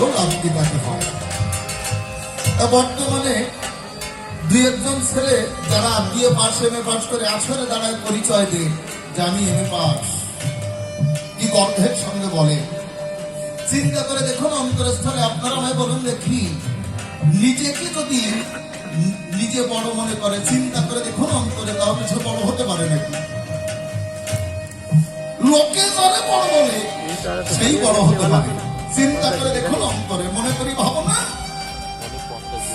লাভ কি হয়। বর্তমানে দুই একজন ছেলে যারা বিয়ে পাশ এম এ পাশ করে আসরে দাঁড়ায় পরিচয় দেয় যে আমি এম এ পাস। কি গর্ধের সঙ্গে বলে? চিন্তা করে দেখুন অন্তরস্থলে আপনারা আমায় বলুন দেখি। নিজেকে যদি নিজে বড় মনে করে, চিন্তা করে দেখুন অন্তরে তাহলে সে বড় হতে পারে নাকি? লোকে যারে বড় বলে, সেই বড় হতে পারে। চিন্তা করে দেখুন অন্তরে, মনে করি ভাবনা।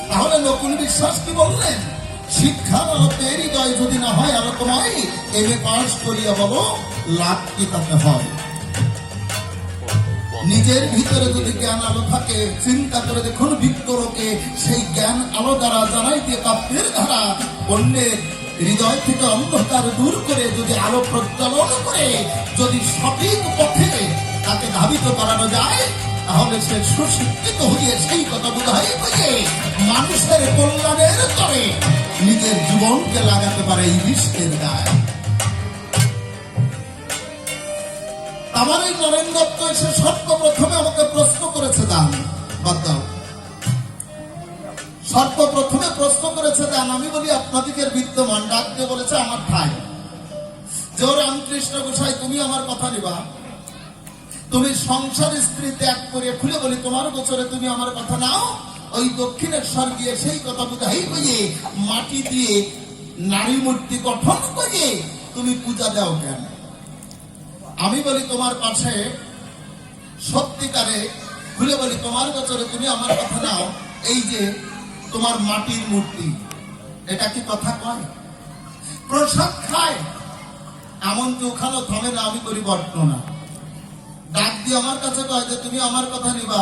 তাহলে নকুল বিশ্বাস কি বললেন? শিক্ষার আলোতে হৃদয় যদি না হয় আলোকময় এম এ পাশ করিয়া বলো, লাভ কি তাতে হয়? নিজের ভিতরে যদি জ্ঞান আলো থাকে, চিন্তা করে দেখুন বিক্রকে সেই জ্ঞান আলো দ্বারা জানাইতে কাব্যের ধারা অন্যের হৃদয় থেকে অন্ধকার দূর করে যদি আলো প্রজ্বলন করে, যদি সঠিক পথে তাকে ধাবিত করানো যায় তাহলে সে সুশিক্ষিত হয়ে সেই কথা বোঝাই বুঝে মানুষের কল্যাণের তরে নিজের জীবনকে লাগাতে পারে এই বিশ্বের গায়ে। আমার এই নরেন দত্ত এসে সর্বপ্রথমে আমাকে প্রশ্ন করেছে দান, বাদ দাও। সর্বপ্রথমে প্রশ্ন করেছে দান, আমি বলি আপনাদিকের বিদ্যমান ডাক দিয়ে বলেছে আমার যে ও রামকৃষ্ণ গোসাই, তুমি আমার কথা নিবা। তুমি সংসার স্ত্রী ত্যাগ করে খুলে বলি, তোমার বছরে তুমি আমার কথা নাও। ওই দক্ষিণেশ্বর গিয়ে সেই কথা বুঝাই বুঝে মাটি দিয়ে নারী মূর্তি গঠন করে তুমি পূজা দাও কেন? আমি বলি, তোমার পাশে সত্যিকারে খুলে বলি, তোমার বছরে তুমি আমার কথা নাও। এই যে তোমার মাটির মূর্তি, এটা কি কথা কয়? প্রসাদ খায়। এমন তো ওখানে থামে না, আমি করি বর্ণনা। ডাক দিয়ে আমার কাছে কয় যে, তুমি আমার কথা নিবা।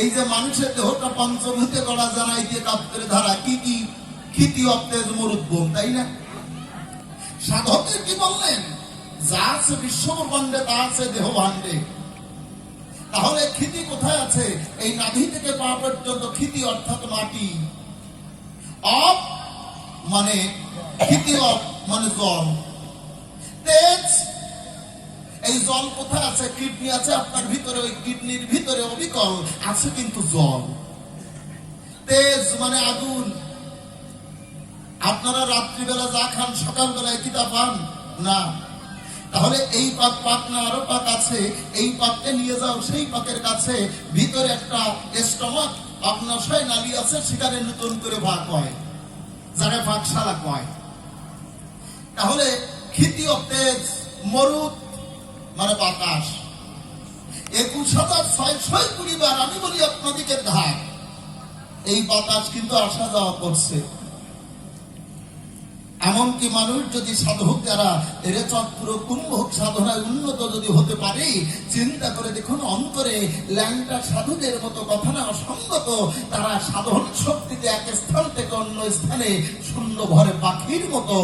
এই যে মানুষের দেহটা পঞ্চভূতে গড়া জানাই দিয়ে কাপ্তের ধারা, কি কি খিতি অপ্তেজ মরুদ্বোম তাই না? সাধকের কি বললেন? যা আছে বিশ্বব্রহ্মাণ্ডে তা আছে দেহ ভাণ্ডে তাহলে ক্ষিতি কোথায় আছে? এই নাভি থেকে পা পর্যন্ত খিতি অর্থাৎ মাটি। অপ মানে খিতি অপ মানে জল। তেজ এই জল কোথায় আছে? কিডনি আছে? আপনার ভিতরে ওই কিডনির ভিতরে অবিকল আছে কিন্তু জল। তেজ মানে আগুন। আপনারা রাত্রিবেলা যা খান সকালবেলায় কিতা পান? না। তাহলে এই পাক পাক না, আরও পাক আছে। এই পাককে নিয়ে যাও, সেই পাকের কাছে। ভিতরে একটা স্টমাক অগ্নশয় নালী আছে, সেখানে নতুন করে ভাগ হয়। যারা ভাগশালা কয়। তাহলে ক্ষিতীয় তেজ, মরুদ মানে বাতাস একুশ হাজার ছয়শই কুড়ি বার আমি বলি আপনাদিকে ধার এই বাতাস কিন্তু আসা যাওয়া করছে। এমনকি মানুষ যদি সাধক যারা এর চক্র কুম্ভক সাধনায় উন্নত যদি হতে পারে, চিন্তা করে দেখুন অন্তরে ল্যাংটা সাধুদের মতো কথা না অসঙ্গত, তারা সাধন শক্তিতে এক স্থান থেকে অন্য স্থানে শূন্য ভরে পাখির মতো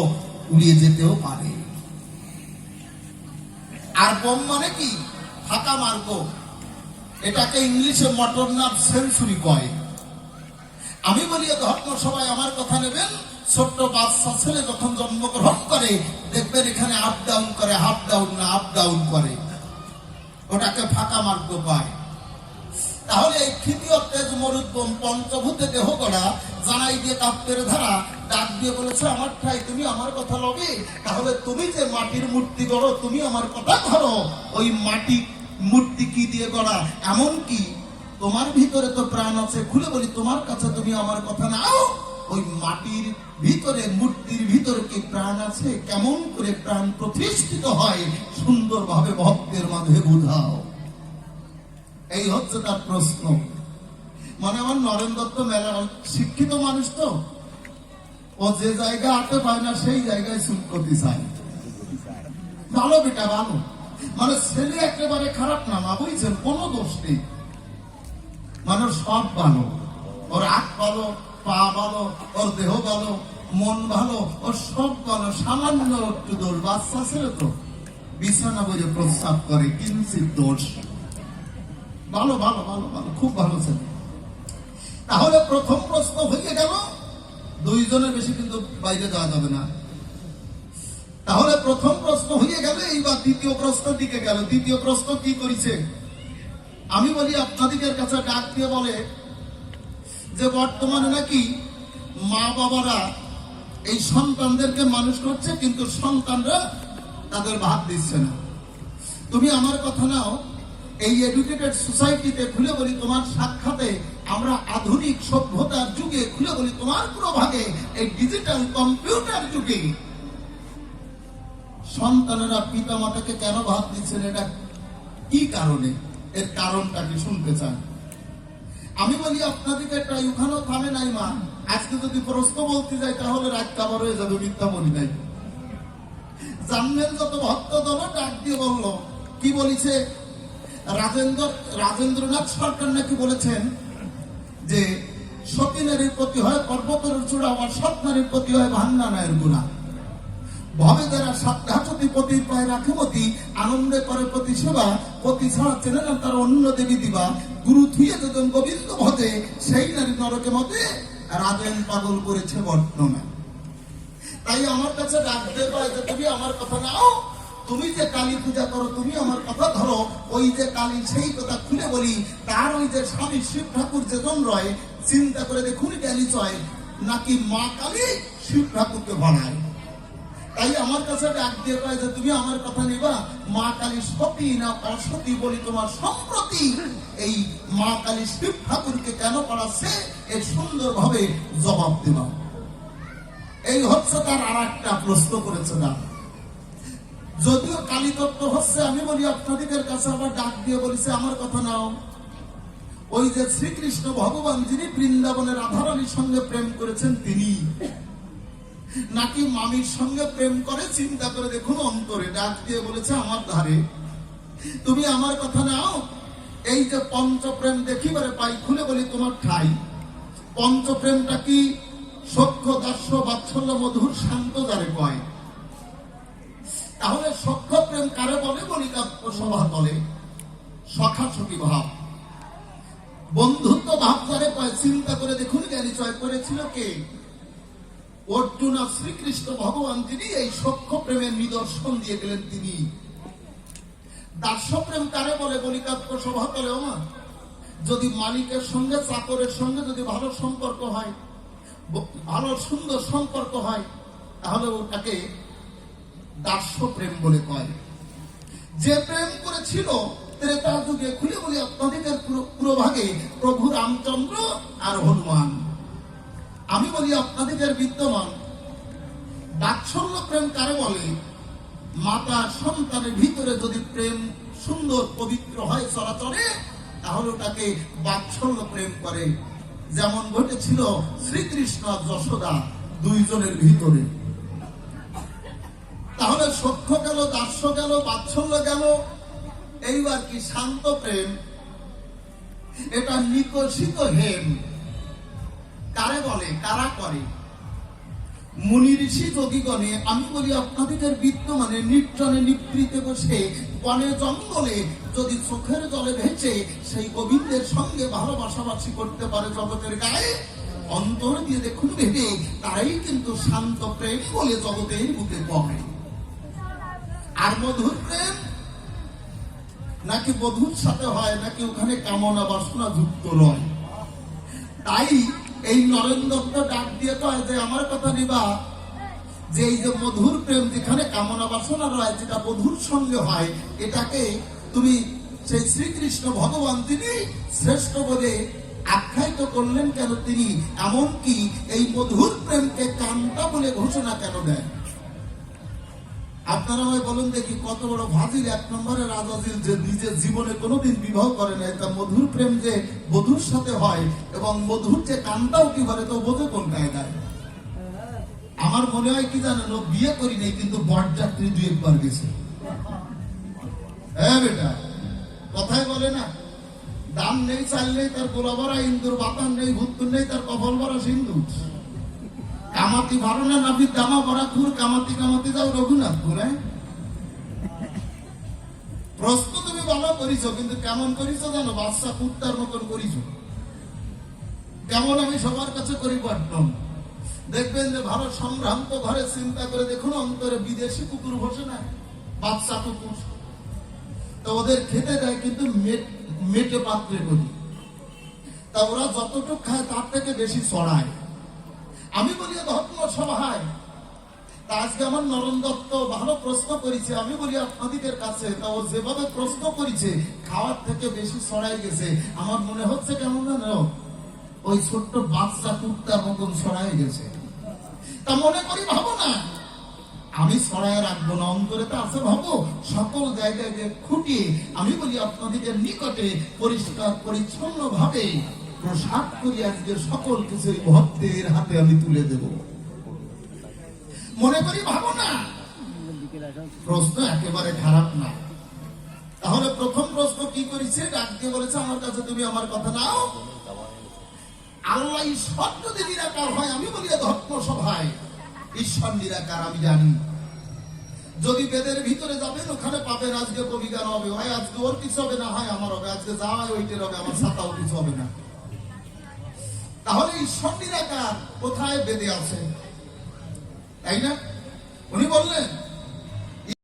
উড়িয়ে যেতেও পারে। আর বোম মানে কি? ফাঁকা মার্গ। এটাকে ইংলিশে মটন নাম সেঞ্চুরি কয়। আমি বলি ধর্ম সবাই আমার কথা নেবেন। ছোট্ট বাচ্চা ছেলে যখন জন্মগ্রহণ করে, দেখবেন এখানে আপ ডাউন করে হাফ ডাউন না আপ ডাউন করে। ওটাকে ফাঁকা মার্গ পায় তাহলে এই তৃতীয় তেজ মরুদ্গম পঞ্চভূতে দেহ করা জানাই দিয়ে কাপ্তের ধারা, ডাক দিয়ে বলেছে, আমার ঠাই, তুমি আমার কথা লবে? তাহলে তুমি যে মাটির মূর্তি গড়ো, তুমি আমার কথা ধরো। ওই মাটি মূর্তি কি দিয়ে গড়া? এমন কি? তোমার ভিতরে তো প্রাণ আছে, খুলে বলি, তোমার কাছে তুমি আমার কথা নাও? ওই মাটির ভিতরে, মূর্তির ভিতরে কি প্রাণ আছে? কেমন করে প্রাণ প্রতিষ্ঠিত হয়? সুন্দরভাবে ভক্তের মাঝে বুঝাও। এই হচ্ছে তার প্রশ্ন। মানে আমার নরেন দত্ত মেলা শিক্ষিত মানুষ তো। ও যে জায়গা আটে পায় না, সেই জায়গায় করতে চায় ভালো বেটা, ভালো। মানে ছেলে একেবারে খারাপ না, মা, বুঝছেন? কোনো দোষ নেই। মানুষ সব ভালো। ওর হাত ভালো, পা ভালো, ওর দেহ ভালো, মন ভালো, ওর সব ভালো। সামান্য একটু দোষ। বাচ্চা ছেলে তো। বিছানা বলে প্রস্তাব করে, কিঞ্চিত দোষ। ভালো ভালো ভালো ভালো, খুব ভালো ছেলে। তাহলে প্রথম প্রশ্ন হয়ে গেল, দুইজনের বেশি কিন্তু বাইরে যাওয়া যাবে না। তাহলে প্রথম প্রশ্ন হয়ে গেল, এইবার দ্বিতীয় প্রশ্ন দিকে গেল। দ্বিতীয় প্রশ্ন কি করেছে? আমি বলি আপনাদের কাছে ডাক দিয়ে বলে যে, বর্তমানে নাকি মা বাবারা এই সন্তানদেরকে মানুষ করছে, কিন্তু সন্তানরা তাদের ভাগ দিচ্ছে না। তুমি আমার কথা নাও এই এডুকেটেড সোসাইটিতে খুলে বলি তোমার সাক্ষাতে, আমরা আধুনিক সভ্যতার যুগে খুলে বলি তোমার ভাগে এই ডিজিটাল কম্পিউটার যুগে। সন্তানেরা পিতা মাতাকে কেন ভাগ দিচ্ছেন? এটা কি কারণে? এর কারণটা কি শুনতে চান? আমি বলি আপনাদেরকে একটা ওখানেও থামে নাই, মা। আজকে যদি প্রশ্ন বলতে যাই, তাহলে রাত কাবার হয়ে যাবে, মিথ্যা বলি নাই। জানবেন যত ভক্ত দল, ডাক দিয়ে বলল, কি বলিছে? রাজেন্দ্র, রাজেন্দ্রনাথ সরকার নাকি বলেছেন যে সতী নারীর প্রতি হয় পর্বতের চূড়া, আবার সৎ নারীর প্রতি হয় ভান্না নায়ের গুণা। ভবে যারা সাধ্যাচতি পতি পায় রাখমতি, আনন্দে করে প্রতি সেবা পতি ছাড়া চেনে না তার অন্য দেবী দিবা। গুরু থুয়ে যখন গোবিন্দ ভজে সেই নারী নরকে মতে রাজেন পাগল করেছে বর্তমানে। তাই আমার কাছে ডাকতে পারে যে তুমি আমার কথা নাও তুমি যে কালী পূজা করো, তুমি আমার কথা ধরো, ওই যে কালী সেই কথা খুলে বলি, তার ওই যে স্বামী শিব ঠাকুর যে জন রয়, চিন্তা করে দেখুন জ্ঞানী চয় নাকি মা কালী শিব ঠাকুরকে বানায় তাই আমার কাছে ডাক দিয়ে কয় যে তুমি আমার কথা নিবা, মা কালী সতী না অসতী বলি তোমার সম্প্রতি, এই মা কালী শিব ঠাকুরকে কেন পড়াচ্ছে এর সুন্দরভাবে জবাব দেবা। এই হচ্ছে তার আর একটা প্রশ্ন করেছে না যদিও কালী তত্ত্ব হচ্ছে, আমি বলি আপনাদের কাছে আবার ডাক দিয়ে বলেছে, আমার কথা নাও। ওই যে শ্রীকৃষ্ণ ভগবান যিনি বৃন্দাবনের রাধারানীর সঙ্গে প্রেম করেছেন, তিনি। নাকি মামির সঙ্গে প্রেম করে, চিন্তা করে দেখুন অন্তরে ডাক দিয়ে বলেছে, আমার ধারে, তুমি আমার কথা নাও। এই যে পঞ্চপ্রেম দেখিবারে পাই, খুলে বলি তোমার ঠাই। পঞ্চপ্রেমটা কি? সখ্য দাস্য, বাৎসল্য, মধুর শান্ত দ্বারে কয়। তাহলে সখ্য প্রেম কারে বলে? বলি কাব্য সভা বলে। সখা সখী ভাব। বন্ধুত্ব ভাব কয়, চিন্তা করে দেখুন জ্ঞানী চয় করেছিল কে? অর্জুন আর শ্রীকৃষ্ণ ভগবান তিনি এই সখ্য প্রেমের নিদর্শন দিয়ে গেলেন তিনি। দাস্য প্রেম কারে বলে? বলি কাব্য সভা বলে মা যদি মালিকের সঙ্গে, চাকরের সঙ্গে যদি ভালো সম্পর্ক হয় ভালো সুন্দর সম্পর্ক হয়, তাহলে ওটাকে দাস্য প্রেম বলে কয়। যে প্রেম করেছিল ত্রেতা যুগে খুলে বলি আপনাদের পুরো ভাগে প্রভু রামচন্দ্র আর হনুমান। আমি বলি আপনাদের বিদ্যমান। বাৎসল্য প্রেম কারে বলে? মাতা সন্তানের ভিতরে যদি প্রেম সুন্দর, পবিত্র হয় চলাচলে, তাহলে ওটাকে বাৎসল্য প্রেম করে। যেমন ঘটেছিল শ্রীকৃষ্ণ যশোদা দুইজনের ভিতরে। তাহলে সখ্য গেল, দাস্য গেল, বাৎসল্য গেল। এইবার কি শান্ত প্রেম? এটা নিকশিত হেম। কারে বলে? কারা করে? মুনি ঋষি যোগীগণে, আমি বলি আপনাদের বিদ্যমানে নির্জনে নিবৃতে বসে বনে জঙ্গলে যদি চোখের জলে ভেসে সেই গোবিন্দের সঙ্গে ভালোবাসাবাসি করতে পারে জগতের গায়ে, অন্তর দিয়ে দেখুন ভেবে, তারাই কিন্তু শান্ত প্রেম বলে জগতের বুকে কয় আর মধুর প্রেম? নাকি বধুর সাথে হয়, নাকি ওখানে কামনা বাসনা যুক্ত নয়? তাই এই নরেন্দ্র ডাক দিয়ে কয় যে, আমার কথা নিবা। যে এই যে মধুর প্রেম, যেখানে কামনা বাসনা রয়, যেটা মধুর সঙ্গে হয়, এটাকে তুমি সেই শ্রীকৃষ্ণ ভগবান তিনি শ্রেষ্ঠ বলে আখ্যায়িত করলেন কেন তিনি? এমনকি এই মধুর প্রেমকে কান্তা বলে ঘোষণা কেন দেয় আপনারা আমায় বলুন দেখি কত বড় ভাজির এক নম্বরে রাজাজির যে নিজের জীবনে কোনোদিন বিবাহ করে নাই তা মধুর প্রেম যে বধুর সাথে হয় এবং মধুর যে কানটাও কি বলে তো বোঝে কোন কায়দায়? আমার মনে হয় কি জানেন বিয়ে করি নাই, কিন্তু বরযাত্রী দুই একবার গেছে। হ্যাঁ বেটা, কথাই বলে না। দাম নেই, চাল নেই, তার গোলা ভরা ইন্দুর বাতান নেই ভুত্তুর নেই, তার কপাল ভরা সিন্দুর কামাতি ভালো না নাবি দামা ভরা খুর, কামাতি কামাতি যাও রঘুনাথপুর হ্যাঁ? প্রশ্ন তুমি ভালো করিছো, কিন্তু কেমন করিছো জানো? বাচ্চা কুত্তার মতন করিছো। কেমন আমি সবার কাছে করি পারতাম দেখবেন যে ভারত সম্ভ্রান্ত ঘরে চিন্তা করে দেখুন, অন্তরে বিদেশি কুকুর বসে না বাচ্চা কুকুর। তা ওদের খেতে দেয়, কিন্তু মেটে পাত্রে করি। তা ওরা যতটুকু খায়, তার থেকে বেশি ছড়ায়। আমি বলি সভায়। তা আজকে আমার নরম দত্ত ভালো প্রশ্ন করেছে। আমি বলি আপনাদের কাছে। তা ও যেভাবে প্রশ্ন করেছে, খাওয়ার থেকে বেশি ছড়াই গেছে। আমার মনে হচ্ছে কেমন ওই ছোট্ট বাচ্চা মতন ছড়াই গেছে। তা মনে করি, ভাবো না। আমি ছড়ায় রাখব না, অন্তরে তো আছে, ভাবো। সকল জায়গায় খুঁটিয়ে, আমি বলি আপনাদের নিকটে পরিষ্কার পরিচ্ছন্ন ভাবে প্রসাদ করি আজকে সকল কিছুই ভক্তের হাতে আমি তুলে দেব। মনে করি ভাবো না প্রশ্ন একেবারে খারাপ না। তাহলে প্রথম প্রশ্ন কি করেছে? ডাক দিয়ে বলেছে, আমার কাছে তুমি আমার কথা নাও। আল্লাহ ঈশ্বর যদি নিরাকার হয়, আমি বলি ধর্ম সভায় ঈশ্বর নিরাকার, আমি জানি। যদি বেদের ভিতরে যাবেন, ওখানে পাবেন, আজকে কবি গান হবে হয় আজকে ওর কিছু হবে না, হয় আমার হবে। আজকে যা হয় ওইটার হবে আমার সাতাও কিছু হবে না। তাহলে ঈশ্বর নিরাকার কোথায় বেঁধে আছে তাই না? উনি বললেন